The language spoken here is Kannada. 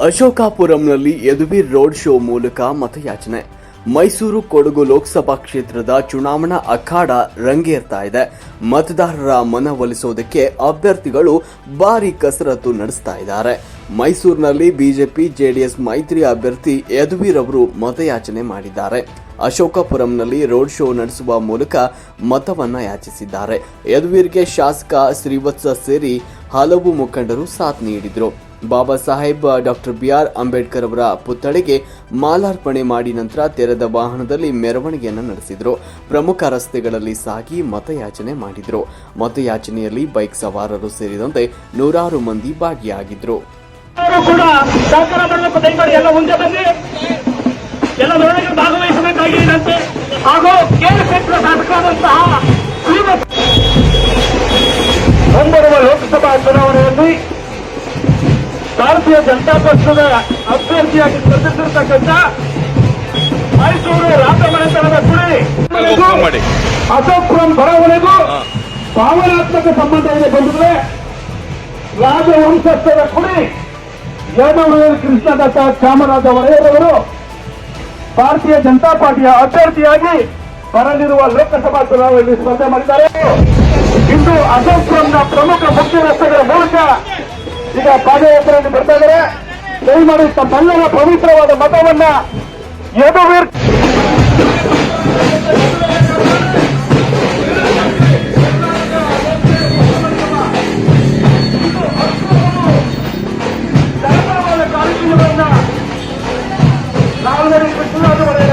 ಅಶೋಕಾಪುರಂನಲ್ಲಿ ಯದುವೀರ್ ರೋಡ್ ಶೋ ಮೂಲಕ ಮತಯಾಚನೆ. ಮೈಸೂರು ಕೊಡಗು ಲೋಕಸಭಾ ಕ್ಷೇತ್ರದ ಚುನಾವಣಾ ಅಖಾಡ ರಂಗೇರ್ತಾ ಇದೆ. ಮತದಾರರ ಮನವೊಲಿಸೋದಕ್ಕೆ ಅಭ್ಯರ್ಥಿಗಳು ಭಾರಿ ಕಸರತ್ತು ನಡೆಸ್ತಾ ಇದ್ದಾರೆ. ಮೈಸೂರಿನಲ್ಲಿ ಬಿಜೆಪಿ, ಜೆಡಿಎಸ್ ಮೈತ್ರಿ ಅಭ್ಯರ್ಥಿ ಯದುವೀರ್ ಅವರು ಮತಯಾಚನೆ ಮಾಡಿದ್ದಾರೆ. ಅಶೋಕಪುರಂನಲ್ಲಿ ರೋಡ್ ಶೋ ನಡೆಸುವ ಮೂಲಕ ಮತವನ್ನ ಯಾಚಿಸಿದ್ದಾರೆ. ಯದುವೀರ್ಗೆ ಶಾಸಕ ಶ್ರೀವತ್ಸ ಸೇರಿ ಹಲವು ಮುಖಂಡರು ಸಾಥ್ ನೀಡಿದ್ರು. Baba Saheb doctor B R Ambedkar ಅವರ ಪುತ್ಥಳಿಗೆ ಮಾಲಾರ್ಪಣೆ ಮಾಡಿ ನಂತರ ತೆರೆದ ವಾಹನದಲ್ಲಿ ಮೆರವಣಿಗೆಯನ್ನು ನಡೆಸಿದರು. ಪ್ರಮುಖ ರಸ್ತೆಗಳಲ್ಲಿ ಸಾಗಿ ಮತಯಾಚನೆ ಮಾಡಿದರು. ಮತಯಾಚನೆಯಲ್ಲಿ ಬೈಕ್ ಸವಾರರು ಸೇರಿದಂತೆ ನೂರಾರು ಮಂದಿ ಭಾಗಿಯಾಗಿದ್ದರು ಹಾಗೂ ಲೋಕಸಭಾ ಚುನಾವಣೆಯಲ್ಲಿ ಭಾರತೀಯ ಜನತಾ ಪಕ್ಷದ ಅಭ್ಯರ್ಥಿಯಾಗಿ ಸ್ಪರ್ಧಿಸಿರ್ತಕ್ಕಂಥ ಮೈಸೂರು ರಾಜಮನೆತನದ ಕುಡಿ ಅಶೋಕ್ಪುರಂ ಬರವಣಿಗೂ ಭಾವನಾತ್ಮಕ ಸಂಬಂಧ ಇದೆ ಬಂದಿದ್ರೆ ರಾಜವಂಶಸ್ಥರ ಕುಡಿ ಯಮವೀರ್ ಕೃಷ್ಣದತ್ತ ಚಾಮರಾಜ ಒಡೆಯರವರು ಭಾರತೀಯ ಜನತಾ ಪಾರ್ಟಿಯ ಅಭ್ಯರ್ಥಿಯಾಗಿ ಬರಲಿರುವ ಲೋಕಸಭಾ ಚುನಾವಣೆಯಲ್ಲಿ ಸ್ಪರ್ಧೆ ಮಾಡಿದ್ದಾರೆ. ಇಂದು ಅಶೋಕ್ಪುರಂನ ಪ್ರಮುಖ ಮುಖ್ಯ ರಸ್ತೆಗಳ ಮೂಲಕ ಈಗ ಪಾದಯಾತ್ರೆಯಲ್ಲಿ ಬರ್ತಾ ಇದ್ದಾರೆ ದಯಮಾಡಿ ತಮ್ಮೆಲ್ಲರ ಪವಿತ್ರವಾದ ಮತವನ್ನ ಯದುವೀರ್ ಸರ್ಕಾರವಾದ ಕಾಲೇಜುಗಳನ್ನ ನಾಲ್ವರು ಕೃಷ್ಣರಾಜ ಒಡೆಯರವರ ಒಂದು